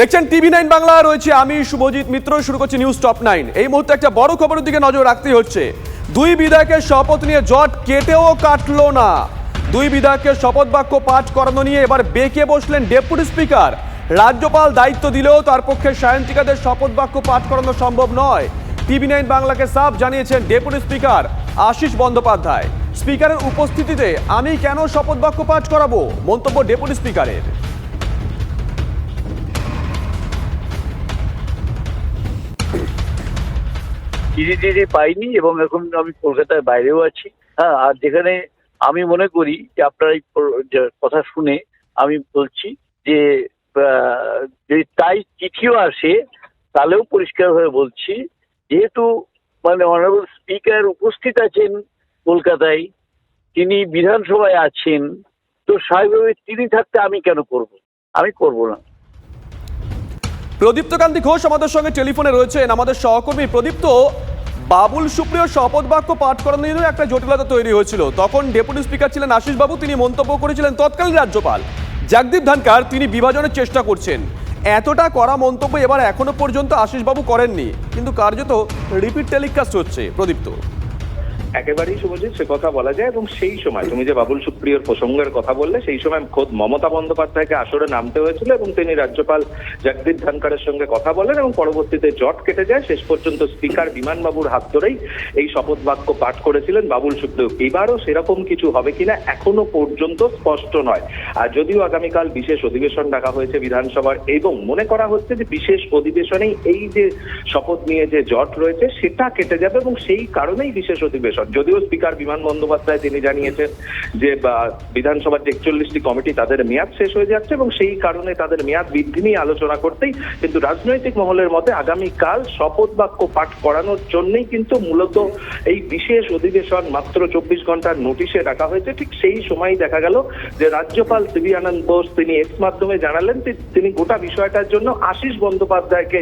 দেখছেন TV nine Bangla, রয়েছে আমি শুভজিৎ মিত্র, শুরু করছি নিউজ টপ নাইন। এই মুহূর্তে একটা বড় খবরের দিকে নজর রাখতে হচ্ছে। দুই বিধায়কের শপথ নিয়ে জট কেটেও কাটলো না। দুই বিধায়কের শপথ বাক্য পাঠ করানো নিয়ে এবার বেঁকে বসলেন ডেপুটি স্পিকার। রাজ্যপাল দায়িত্ব দিলেও তার পক্ষে সায়ন্তিকাদের শপথ বাক্য পাঠ করানো সম্ভব নয়। টিভি নাইন বাংলাকে সাফ জানিয়েছেন ডেপুটি স্পিকার আশিস বন্দ্যোপাধ্যায়। স্পিকারের উপস্থিতিতে আমি কেন শপথ বাক্য পাঠ করাবো? মন্তব্য ডেপুটি স্পিকারের। চিঠি টিঠি পাইনি এবং এখন আমি কলকাতার বাইরেও আছি। হ্যাঁ আর যেখানে আমি মনে করি যে আপনার এই কথা শুনে আমি বলছি যে যদি তাই চিঠিও আসে, তাহলেও পরিষ্কারভাবে বলছি, যেহেতু মানে অনারেবল স্পিকার উপস্থিত আছেন কলকাতায়, তিনি বিধানসভায় আছেন, তো স্বাভাবিকভাবে তিনি থাকতে আমি কেন করব? আমি করব না। প্রদীপ্ত কান্তি ঘোষ আমাদের সঙ্গে টেলিফোনে রয়েছেন। আমাদের সহকর্মী প্রদীপ্ত বাবুল, সুপ্রিয় শপথ বাক্য পাঠ করানো নিয়েও একটা জটিলতা তৈরি হয়েছিল। তখন ডেপুটি স্পিকার ছিলেন আশিস বাবু তিনি মন্তব্য করেছিলেন তৎকালীন রাজ্যপাল। জগদীপ ধনকার, তিনি বিভাজনের চেষ্টা করছেন। এতটা করা মন্তব্য এবার এখনও পর্যন্ত আশিস বাবু করেননি। কিন্তু কার্যত রিপিট টেলিকাস্ট হচ্ছে প্রদীপ্ত। একেবারেই শুভজিৎ, সে কথা বলা যায় এবং সেই সময়, তুমি যে বাবুল সুপ্রিয়র প্রসঙ্গের কথা বললে, সেই সময় খোদ মমতা বন্দ্যোপাধ্যায়কে আসরে নামতে হয়েছিল এবং তিনি রাজ্যপাল জগদীপ ধনকরের সঙ্গে কথা বলেন এবং পরবর্তীতে জট কেটে যায়, শেষ পর্যন্ত স্পিকার বিমানবাবুর হাত ধরেই এই শপথ বাক্য পাঠ করেছিলেন বাবুল সুপ্রিয়। এবারও সেরকম কিছু হবে কিনা এখনও পর্যন্ত স্পষ্ট নয়। আর যদিও আগামীকাল বিশেষ অধিবেশন ডাকা হয়েছে বিধানসভার এবং মনে করা হচ্ছে যে বিশেষ অধিবেশনেই এই যে শপথ নিয়ে যে জট রয়েছে, সেটা কেটে যাবে এবং সেই কারণেই বিশেষ অধিবেশন যদিও স্পিকার বিমান বন্দ্যোপাধ্যায় তিনি জানিয়েছেন যে বিধানসভার যে একচল্লিশটি কমিটি তাদের মেয়াদ শেষ হয়ে যাচ্ছে এবং সেই কারণে তাদের মেয়াদ বৃদ্ধি নিয়ে আলোচনা করতেই কিন্তু রাজনৈতিক মহলের মতে আগামীকাল শপথ বাক্য পাঠ করানোর জন্যই কিন্তু মূলত এই বিশেষ অধিবেশন মাত্র চব্বিশ ঘণ্টার নোটিশে ডাকা হয়েছে। ঠিক সেই সময় দেখা গেল যে রাজ্যপাল সিবি আনন্দ বোস তিনি এক্স মাধ্যমে জানালেন যে তিনি গোটা বিষয়টার জন্য আশিস বন্দ্যোপাধ্যায়কে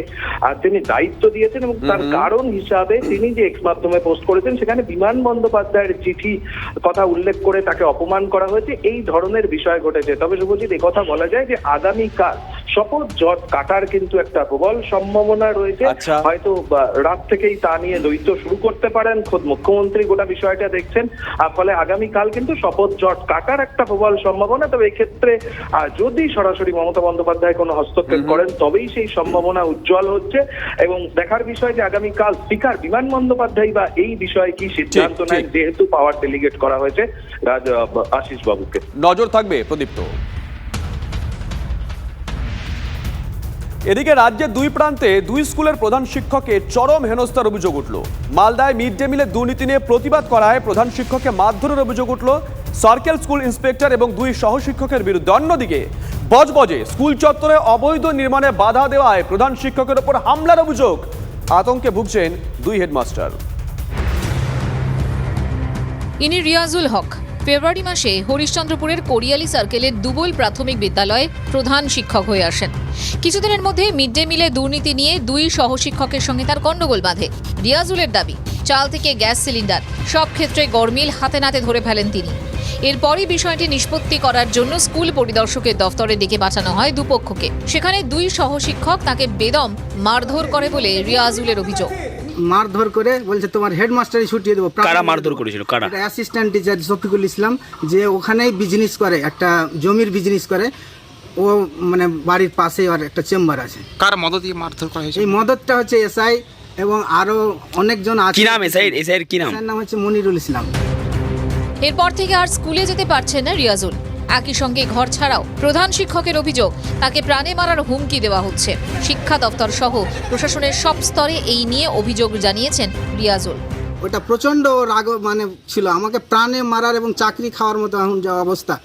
তিনি দায়িত্ব দিয়েছেন এবং তার কারণ হিসাবে তিনি যে এক্স মাধ্যমে পোস্ট করেছেন সেখানে বিমান বন্দ্যোপাধ্যায়ের চিঠি কথা উল্লেখ করে তাকে অপমান করা হয়েছে। এই ধরনের বিষয় ঘটেছে। তবে শুভজিৎ কথা বলা যায় যে আগামীকাল শপথ জট কাটার কিন্তু একটা প্রবল সম্ভাবনা রয়েছে। আচ্ছা। হয়তো রাত থেকেই তা নিয়ে দৈত্য শুরু করতে পারেন। খোদ মুখ্যমন্ত্রী গোটা বিষয়টা দেখছেন। আর ফলে আগামীকাল কিন্তু শপথ জট কাটার একটা প্রবল সম্ভাবনা। তবে এক্ষেত্রে যদি সরাসরি মমতা বন্দ্যোপাধ্যায় কোনো হস্তক্ষেপ করেন তবেই সেই সম্ভাবনা উজ্জ্বল হচ্ছে। এবং দেখার বিষয় যে আগামীকাল স্পিকার বিমান বন্দ্যোপাধ্যায় বা এই বিষয়ে কি সিদ্ধান্ত নেয় যেহেতু পাওয়ার ডেলিগেট করা হয়েছে রাজ আশিস বাবুকে নজর থাকবে প্রদীপ্ত। এদিকে রাজ্যের দুই প্রান্তে দুই স্কুলের প্রধান শিক্ষকের চরম হেনস্থার অভিযোগ উঠল। মালদায় মিড ডে মিলের দুর্নীতি নিয়ে প্রতিবাদ করায় প্রধান শিক্ষককে মারধরের অভিযোগ উঠল। সার্কেল স্কুল ইন্সপেক্টর এবং দুই সহশিক্ষকের বিরুদ্ধে। অন্যদিকে বজবজে স্কুল চত্বরে অবৈধ নির্মাণে বাধা দেওয়ায় প্রধান শিক্ষকের ওপর হামলার অভিযোগ। আতঙ্কে ভুগছেন দুই হেডমাস্টার। ইনি রিয়াজুল হক। ফেব্রুয়ারি মাসে হরিশ্চন্দ্রপুরের কোরিয়ালি সার্কেলের দুবল প্রাথমিক বিদ্যালয়ে প্রধান শিক্ষক হয়ে আসেন। কিছুদিনের মধ্যে মিড ডে মিলে দুর্নীতি নিয়ে দুই সহশিক্ষকের সঙ্গে তার গণ্ডগোল বাঁধে। রিয়াজুলের দাবি, চাল থেকে গ্যাস সিলিন্ডার, সব ক্ষেত্রে গরমিল হাতে নাতে ধরে ফেলেন তিনি। এরপরই বিষয়টি নিষ্পত্তি করার জন্য স্কুল পরিদর্শকের দফতরে ডেকে পাঠানো হয় দুপক্ষকে। সেখানে দুই সহশিক্ষক তাকে বেদম মারধর করে বলে রিয়াজুলের অভিযোগ। মারধর করে বলছে তোমার হেডমাস্টারই ছুটিয়ে দেবো। কারা মারধর করেছিল? কারা? অ্যাসিস্ট্যান্ট টিচার শফিকুল ইসলাম যে ওখানেই বিজনেস করে একটা জমির বিজনেস করে। ও মানে বাড়ির পাশে আর একটা চেম্বার আছে। কার মদত দিয়ে মারধর করা হয়েছে? এই মদতটা হচ্ছে এসআই এবং আরও অনেকজন আছে। কি নাম এসআই? এসআইয়ের কি নাম? নাম হচ্ছে মনিরুল ইসলাম। এরপর থেকে আর স্কুলে যেতে পারছেন না রিয়াজুল। একই সঙ্গে ঘর ছাড়াও প্রধান শিক্ষকের অভিযোগ, তাকে প্রাণে মারার হুমকি দেওয়া হচ্ছে। শিক্ষা দপ্তর সহ প্রশাসনের সব স্তরে এই নিয়ে অভিযোগ জানিয়েছেন রিয়াজুল। ওটা প্রচণ্ড রাগ মানে ছিল। আমাকে প্রাণে মারার এবং চাকরি খাওয়ার মতো এখন যা অবস্থা।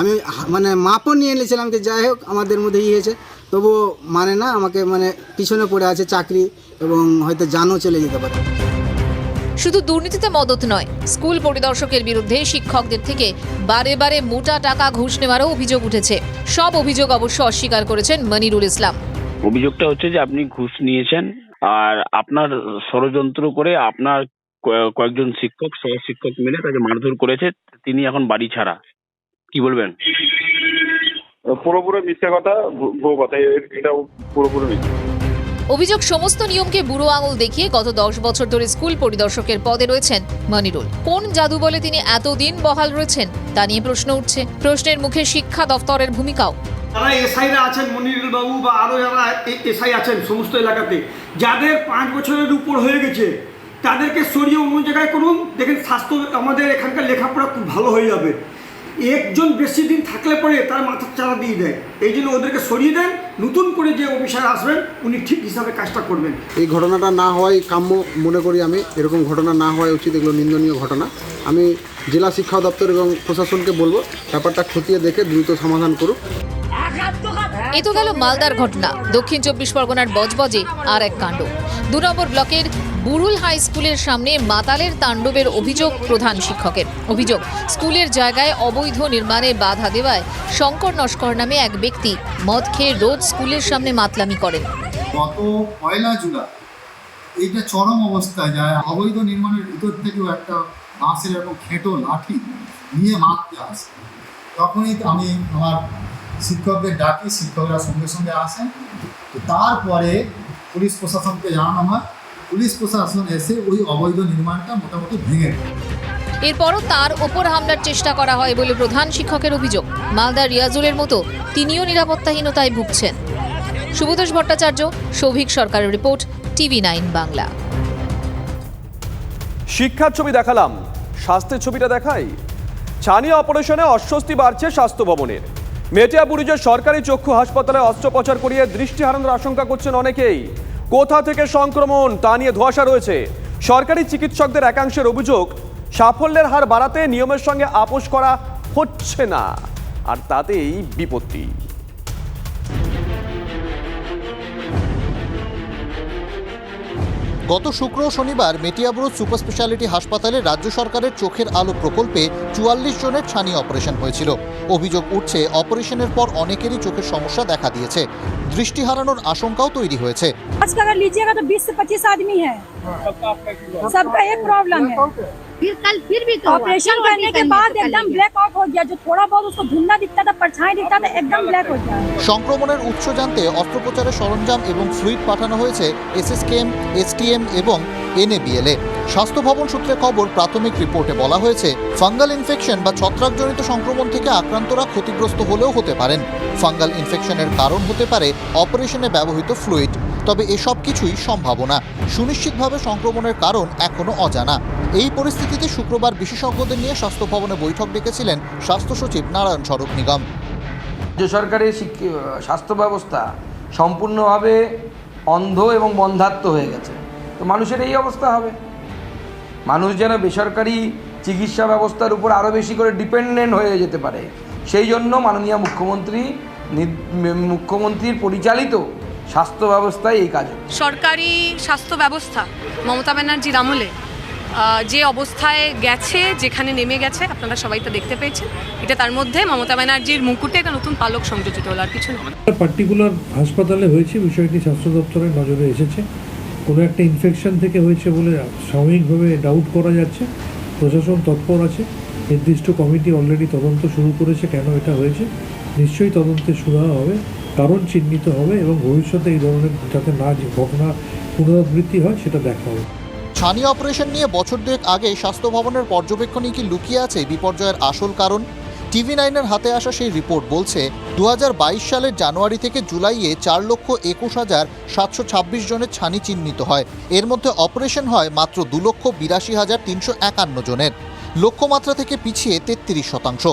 আমি মানে মাপও নিয়ে নিয়েছিলাম যে যাই হোক, আমাদের মধ্যে ইয়ে হয়েছে। তবুও মানে না, আমাকে মানে পিছনে পড়ে আছে চাকরি এবং হয়তো জানও চলে যেতে পারে। শুধু দুর্নীতিতে মদত নয় স্কুল পরিদর্শকের বিরুদ্ধে শিক্ষকদের থেকে বারে বারে মোটা টাকা ঘুষ নেওয়ারও অভিযোগ উঠেছে সব অভিযোগ অবশ্য অস্বীকার করেছেন মনিরুল ইসলাম অভিযোগটা হচ্ছে যে আপনি ঘুষ নিয়েছেন আর আপনার ষড়যন্ত্র করে আপনার কয়েকজন শিক্ষক সহ শিক্ষক মিলে তাকে মারধর করেছে তিনি এখন বাড়ি ছাড়া কি বলবেন পুরোপুরি মিথ্যা কথা ভুয়ো কথা এটা পুরোপুরি মিথ্যে অভিযোগ, সমস্ত নিয়মকে বুড়ো আঙুল দেখিয়ে গত দশ বছর ধরে স্কুল পরিদর্শকের পদে রয়েছেন মনিরুল। কোন জাদু বলে তিনি এতদিন বহাল রয়েছেন, তা নিয়ে প্রশ্ন উঠছে। প্রশ্নের মুখে শিক্ষা দফতরের ভূমিকাও। যারা এসআইরা আছেন মনিরুল বাবু বা আরও যারা এসআই আছেন সমস্ত এলাকাতে, যাদের পাঁচ বছরের উপর হয়ে গেছে, তাদেরকে সরিয়ে অন্য জায়গায় করুন। দেখেন, স্বাস্থ্য আমাদের এখানকার লেখাপড়া খুব ভালো হয়ে যাবে। একজন বেশি দিন থাকলে পরে তার মাথার চারা দিয়ে দেয়। এই জন্য ওদেরকে সরিয়ে দেন। নতুন করে যে অফিসার আসবেন, উনি ঠিক হিসাবে কাজটা করবেন। এই ঘটনাটা না হওয়াই কাম্য মনে করি আমি। এরকম ঘটনা না হওয়া উচিত, এগুলো নিন্দনীয় ঘটনা। আমি জেলা শিক্ষা দপ্তর এবং প্রশাসনকে বলব, ব্যাপারটা খতিয়ে দেখে দ্রুত সমাধান করুক। এ তো গেল মালদার ঘটনা। দক্ষিণ চব্বিশ পরগনার বজবজে আর এক কাণ্ড। দু নম্বর ব্লকের বুরুল হাই স্কুলের সামনে মাতালের তাণ্ডবের অভিযোগ প্রধান শিক্ষকের। অভিযোগ, স্কুলের জায়গায় অবৈধ নির্মাণে বাধা দেওয়ায় শঙ্কর নস্কর নামে এক ব্যক্তি মদ খেয়ে রোজ স্কুলের সামনে মাতলামি করেন। গত পয়লা জুলাই চরম অবস্থায় যায়। অবৈধ নির্মাণের ভিতর থেকেও একটা বাঁশের লাঠি নিয়ে আসে তখনই আমি আমার শিক্ষকদের ডাকি শিক্ষকরা সঙ্গে সঙ্গে আসেন। তো তারপরে পুলিশ প্রশাসনকে জানানো হয়। পুলিশ প্রশাসন এসে ওই অবৈধ নির্মাণটা মোটামুটি ভেঙে এরপরও তার ওপর হামলার চেষ্টা করা হয় বলে প্রধান শিক্ষকের অভিযোগ। মালদা রিয়াজুলের মতো তিনিও নিরাপত্তাহীনতায় ভুগছেন। শুভতোষ ভট্টাচার্য সৌভিক সরকারের রিপোর্ট টিভি নাইন বাংলা। শিক্ষার ছবি দেখালাম স্বাস্থ্যের ছবিটা দেখাই। ছানি অপারেশনে অস্বস্তি বাড়ছে স্বাস্থ্য ভবনের। মেটিয়াবুরুজের সরকারি চক্ষু হাসপাতালে অস্ত্রোপচার করিয়ে দৃষ্টি হারানোর আশঙ্কা করছেন অনেকেই। কোথা থেকে সংক্রমণ তা নিয়ে ধোয়াশা রয়েছে। সরকারি চিকিৎসকদের একাংশের অভিযোগ, সাফল্যের হার বাড়াতে নিয়মের সঙ্গে আপোষ করা হচ্ছে না। আর তাতেই বিপত্তি। গত শুক্র ও শনিবার মেটিয়াবুরুজ সুপার স্পেশালিটি হাসপাতালে রাজ্য সরকারের চোখের আলো প্রকল্পে চুয়াল্লিশ জনের ছানি অপারেশন হয়েছিল অভিযোগ উঠছে অপারেশনের পর অনেকেরই চোখের সমস্যা দেখা দিয়েছে দৃষ্টি হারানোর আশঙ্কাও তৈরি হয়েছে आज का अगर लीजिएगा तो 20 से 25 आदमी है सबका एक प्रॉब्लम है फिर कल फिर भी तो ऑपरेशन करने के बाद एकदम ब्लैक आउट हो गया जो थोड़ा बहुत उसको धुंधला दिखता था परछाई दिखता था एकदम ब्लैक हो गया সংক্রমণের উৎস জানতে অস্ত্রোপচারের সরঞ্জাম এবং ফ্লুইড পাঠানো হয়েছে এসএসকেএম এসটিএম এবং এনএবিএলএ স্বাস্থ্য ভবন সূত্রে খবর প্রাথমিক রিপোর্টে বলা হয়েছে ফাঙ্গাল ইনফেকশন বা ছত্রাকজনিত সংক্রমণ থেকে আক্রান্তরা ক্ষতিগ্রস্ত হলেও হতে পারেন ফাঙ্গাল ইনফেকশনের কারণ হতে পারে অপারেশনে ব্যবহৃত ফ্লুইড তবে এসব কিছুই সম্ভাবনা। সুনিশ্চিতভাবে সংক্রমণের কারণ এখনও অজানা। এই পরিস্থিতিতে শুক্রবার বিশেষজ্ঞদের নিয়ে স্বাস্থ্য ভবনে বৈঠক ডেকেছিলেন স্বাস্থ্য সচিব নারায়ণ স্বরূপ নিগম। রাজ্য সরকারের স্বাস্থ্য ব্যবস্থা সম্পূর্ণভাবে অন্ধ এবং বন্ধাত্ম হয়ে গেছে, তো মানুষের এই অবস্থা হবে। মানুষ যেন বেসরকারি চিকিৎসা ব্যবস্থার উপর আরও বেশি করে ডিপেন্ডেন্ট হয়ে যেতে পারে, সেই জন্য মাননীয় মুখ্যমন্ত্রী মুখ্যমন্ত্রীর পরিচালিত স্বাস্থ্য ব্যবস্থায় এই কাজ সরকারি স্বাস্থ্য ব্যবস্থা মমতা ব্যানার্জির আমলে যে অবস্থায় গেছে যেখানে নেমে গেছে আপনারা সবাই তো দেখতে পেয়েছেন এটা তার মধ্যে মমতা ব্যানার্জির মুকুটে একটা নতুন পালক সংযোজিত হলো আর কিছু নয় পার্টিকুলার হাসপাতালে হয়েছে বিষয়টি স্বাস্থ্য দপ্তরের নজরে এসেছে। কোনো একটা ইনফেকশন থেকে হয়েছে বলে স্বাভাবিকভাবে ডাউট করা যাচ্ছে। প্রশাসন তৎপর আছে। নির্দিষ্ট কমিটি অলরেডি তদন্ত শুরু করেছে কেন এটা হয়েছে। নিশ্চয়ই তদন্তে শুরু হবে। কারণ চিহ্নিত হবে এবং ভবিষ্যতে এই ধরনের যাতে না ঘটনা পুনরাবৃত্তি হয়, সেটা দেখা হবে। ছানি অপারেশন নিয়ে বছর দুয়েক আগে স্বাস্থ্য ভবনের পর্যবেক্ষণে কি লুকিয়ে আছে বিপর্যয়ের আসল কারণ? টিভি নাইনের হাতে আসা সেই রিপোর্ট বলছে দু হাজার বাইশ সালের জানুয়ারি থেকে জুলাইয়ে চার লক্ষ একুশ হাজার সাতশো ছাব্বিশ জনের ছানি চিহ্নিত হয়। এর মধ্যে অপারেশন হয় মাত্র দু লক্ষ বিরাশি হাজার তিনশো একান্ন জনের। লক্ষ্যমাত্রা থেকে পিছিয়ে তেত্রিশ শতাংশ।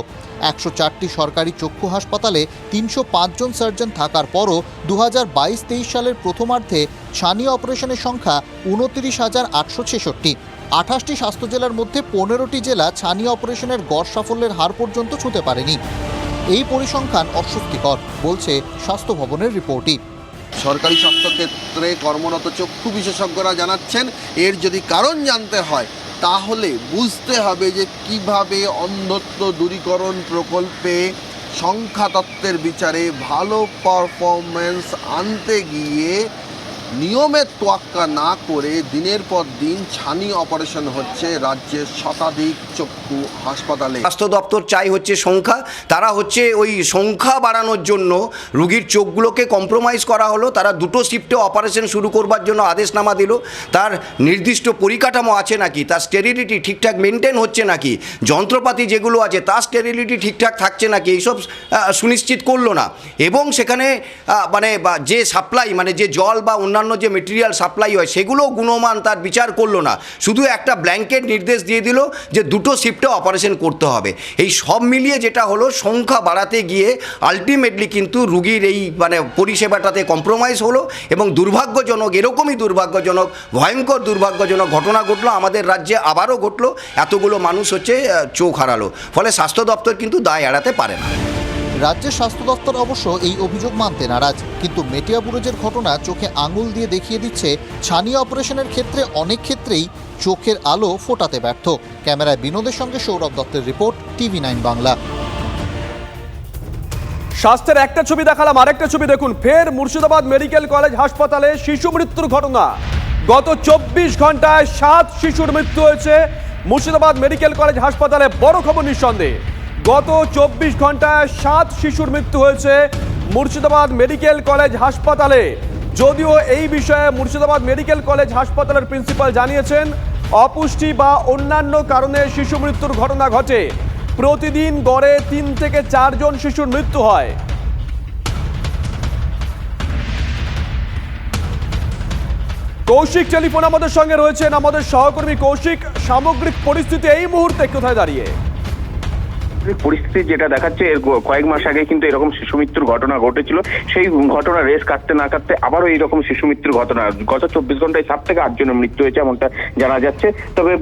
একশো চারটি সরকারি চক্ষু হাসপাতালে তিনশো পাঁচজন সার্জন থাকার পরও দু হাজার বাইশ তেইশ সালের প্রথমার্ধে ছানি অপারেশনের সংখ্যা উনত্রিশ হাজার আটশো ছেষট্টি। আঠাশটি স্বাস্থ্য জেলার মধ্যে পনেরোটি জেলা ছানি অপারেশনের গড় সাফল্যের হার পর্যন্ত ছুঁতে পারেনি। এই পরিসংখ্যান অস্বস্তিকর, বলছে স্বাস্থ্য ভবনের রিপোর্টই। সরকারি স্বাস্থ্যক্ষেত্রে কর্মরত চক্ষু বিশেষজ্ঞরা জানাচ্ছেন, এর যদি কারণ জানতে হয় তাহলে বুঝতে হবে যে কীভাবে অন্ধত্ব দূরীকরণ প্রকল্পে সংখ্যাতত্ত্বের বিচারে ভালো পারফরমেন্স আনতে গিয়ে নিয়মের তোয়াক্কা না করে দিনের পর দিন ছানি অপারেশন হচ্ছে রাজ্যের শতাধিক চক্ষু হাসপাতালে। স্বাস্থ্য দপ্তর চাই হচ্ছে সংখ্যা, তারা হচ্ছে ওই সংখ্যা বাড়ানোর জন্য রুগীর চোখগুলোকে কম্প্রোমাইজ করা হলো, তারা দুটো শিফটে অপারেশন শুরু করবার জন্য আদেশনামা দিল। তার নির্দিষ্ট পরিকাঠামো আছে নাকি? তার স্টেরিলিটি ঠিকঠাক মেনটেন হচ্ছে নাকি? যন্ত্রপাতি যেগুলো আছে, তার স্টেরিলিটি ঠিকঠাক থাকছে নাকি? এইসব সুনিশ্চিত করল না। এবং সেখানে মানে যে সাপ্লাই মানে যে জল বা অন্যান্য যে মেটেরিয়াল সাপ্লাই হয়, সেগুলোও গুণমান তার বিচার করল না। শুধু একটা ব্ল্যাঙ্কেট নির্দেশ দিয়ে দিল যে দুটো শিফটে অপারেশন করতে হবে। এই সব মিলিয়ে যেটা হলো, সংখ্যা বাড়াতে গিয়ে আলটিমেটলি কিন্তু রুগীর এই মানে পরিষেবাটাতে কম্প্রোমাইজ হলো এবং দুর্ভাগ্যজনক, এরকমই দুর্ভাগ্যজনক, ভয়ঙ্কর দুর্ভাগ্যজনক ঘটনা ঘটলো, আমাদের রাজ্যে আবারও ঘটলো। এতগুলো মানুষ হচ্ছে চোখ হারালো। ফলে স্বাস্থ্য দপ্তর কিন্তু দায় এড়াতে পারে না। রাজ্যের স্বাস্থ্য দপ্তর অবশ্য এই অভিযোগ মানতে নারাজ। কিন্তু মেটিয়া বুরুজের ঘটনা চোখে আঙুল দিয়ে দেখিয়ে দিচ্ছে ছানিয়া অপারেশনের ক্ষেত্রে অনেক ক্ষেত্রেই চোখের আলো ফোটাতে ব্যর্থ। ক্যামেরায় বিনোদের সঙ্গে সৌরভ দত্তের রিপোর্ট, টিভি নাইন বাংলা। স্বাস্থ্যের একটা ছবি দেখালাম, আরেকটা ছবি দেখুন। ফের মুর্শিদাবাদ মেডিকেল কলেজ হাসপাতালে শিশু মৃত্যুর ঘটনা। গত চব্বিশ ঘন্টায় সাত শিশুর মৃত্যু হয়েছে। মুর্শিদাবাদ মেডিকেল কলেজ হাসপাতালে বড় খবর নিঃসন্দেহে। গত চব্বিশ ঘন্টায় সাত শিশুর মৃত্যু হয়েছে মুর্শিদাবাদ মেডিকেল কলেজ হাসপাতালে। যদিও এই বিষয়ে মুর্শিদাবাদ মেডিকেল কলেজ হাসপাতালের প্রিন্সিপাল জানিয়েছেন, অপুষ্টি বা অন্যান্য কারণে শিশু মৃত্যুর ঘটনা ঘটে। প্রতিদিন গড়ে তিন থেকে চারজন শিশুর মৃত্যু হয়। কৌশিক টেলিফোন আমাদের সঙ্গে রয়েছেন আমাদের সহকর্মী কৌশিক। সামগ্রিক পরিস্থিতি এই মুহূর্তে কোথায় দাঁড়িয়ে? পরিস্থিতি যেটা দেখাচ্ছে এর কয়েক মাস আগে কিন্তু এরকম শিশু মৃত্যুর ঘটনা ঘটেছিল। সেই ঘটনা রেস কাটতে না কাটতে আবারও এইরকম শিশু মৃত্যুর ঘটনা। গত চব্বিশ ঘন্টায় সাত থেকে আটজনের মৃত্যু হয়েছে এমনটা জানা যাচ্ছে। তবে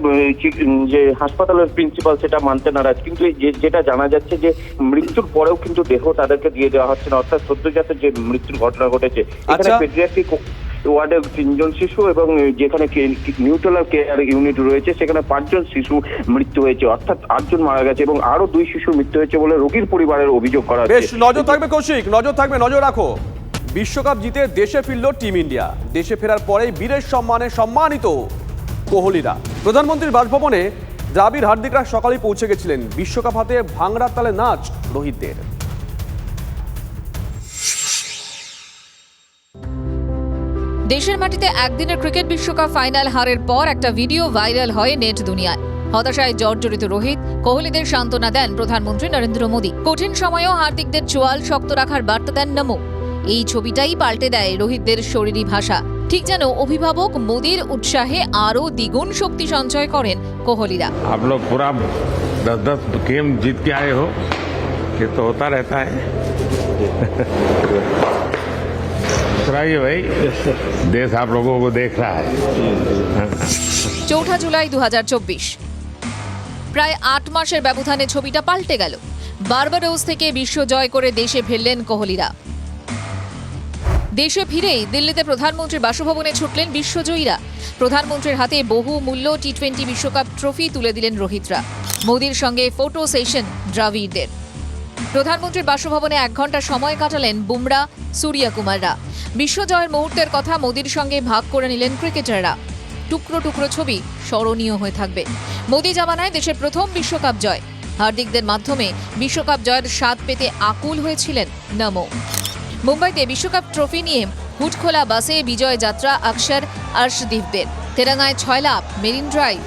যে হাসপাতালের প্রিন্সিপাল সেটা মানতে নারাজ। কিন্তু যে- যেটা জানা যাচ্ছে যে মৃত্যুর পরেও কিন্তু দেহ তাদেরকে দিয়ে দেওয়া হচ্ছে না। অর্থাৎ সদ্যজাতের যে মৃত্যুর ঘটনা ঘটেছে এখানে আচ্ছা। পেডিয়াট্রিক ওয়ার্ডে তিনজন শিশু এবং যেখানে নিউট্রাল কেয়ার ইউনিট রয়েছে, সেখানে পাঁচজন শিশু মৃত্যু হয়েছে, অর্থাৎ আটজন মারা গেছে এবং আরও দুই শিশু মৃত্যু হয়েছে বলে রোগীর পরিবারের অভিযোগ করা বেশ, নজর থাকবে কৌশিক, নজর থাকবে, নজর রাখো। বিশ্বকাপ জিতে দেশে ফিরল টিম ইন্ডিয়া। দেশে ফেরার পরেই বীরের সম্মানে সম্মানিত কোহলিরা। প্রধানমন্ত্রীর বাসভবনে দ্রাবিড় হার্দিকরা সকালেই পৌঁছে গেছিলেন। বিশ্বকাপ হাতে ভাঙড়ার তালে নাচ রোহিতদের। দেশের মাটিতে একদিনের ক্রিকেট বিশ্বকাপ ফাইনাল হারের পর একটা ভিডিও ভাইরাল হয় নেট দুনিয়ায় হতাশায় জর্জরিত রোহিত কোহলিদের সান্ত্বনা দেন প্রধানমন্ত্রী নরেন্দ্র মোদী কঠিন সময়েও হার্দিকদের চোয়াল শক্ত রাখার বার্তা দেন নমো এই ছবিটাই পাল্টে দেয় রোহিতদের শরীরী ভাষা ঠিক যেন অভিভাবক মোদীর উৎসাহে আরও দ্বিগুণ শক্তি সঞ্চয় করেন কোহলিরা आप लोग पूरा दस दस गेम जीत के आए हो ये तो होता रहता है मुस्कुराइए भाई देश आप लोगों को देख रहा है চৌঠা জুলাই দু প্রায় আট মাসের ব্যবধানে ছবিটা পাল্টে গেল বার্বাডোস থেকে বিশ্ব জয় করে দেশে ফিরলেন কোহলিরা দেশে ফিরেই দিল্লিতে প্রধানমন্ত্রীর বাসভবনে ছুটলেন বিশ্বজয়ীরা প্রধানমন্ত্রীর হাতে বহু মূল্য টি টোয়েন্টি বিশ্বকাপ ট্রফি তুলে দিলেন রোহিতরা মোদির সঙ্গে ফটো সেশন দ্রাবিড়দের প্রধানমন্ত্রীর বাসভবনে এক ঘণ্টা সময় কাটালেন বুমরা সূর্যা কুমাররা বিশ্বজয়ের মুহূর্তের কথা মোদির সঙ্গে ভাগ করে নিলেন ক্রিকেটাররা। টুকরো টুকরো ছবি স্মরণীয় হয়ে থাকবে। মোদি জামানায় দেশের প্রথম বিশ্বকাপ জয়। হার্দিকদের মাধ্যমে বিশ্বকাপ জয়ের স্বাদ পেতে আকুল হয়েছিলেন নমো। মুম্বাইতে বিশ্বকাপ ট্রফি নিয়ে হুটখোলা বাসে বিজয় যাত্রা অক্ষর আর্শদীপদের। তেরাঙ্গায় ছয় লাভ, মেরিন ড্রাইভ।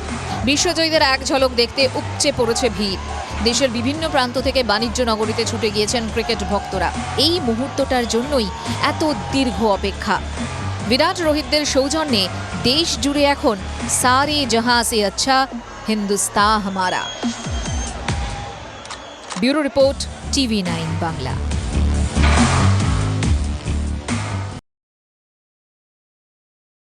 বিশ্বজয়ীদের এক ঝলক দেখতে উপচে পড়েছে ভিড়। দেশের বিভিন্ন প্রান্ত থেকে বাণিজ্য নগরীতে ছুটে গিয়েছেন ক্রিকেট ভক্তরা। এই মুহূর্তটার জন্যই এত দীর্ঘ অপেক্ষা। বিরাট রোহিতদের সৌজন্যে দেশ জুড়ে এখন সারে জাহাঁ সে আচ্ছা হিন্দুস্তা হামারা bureau report, TV nine Bangla.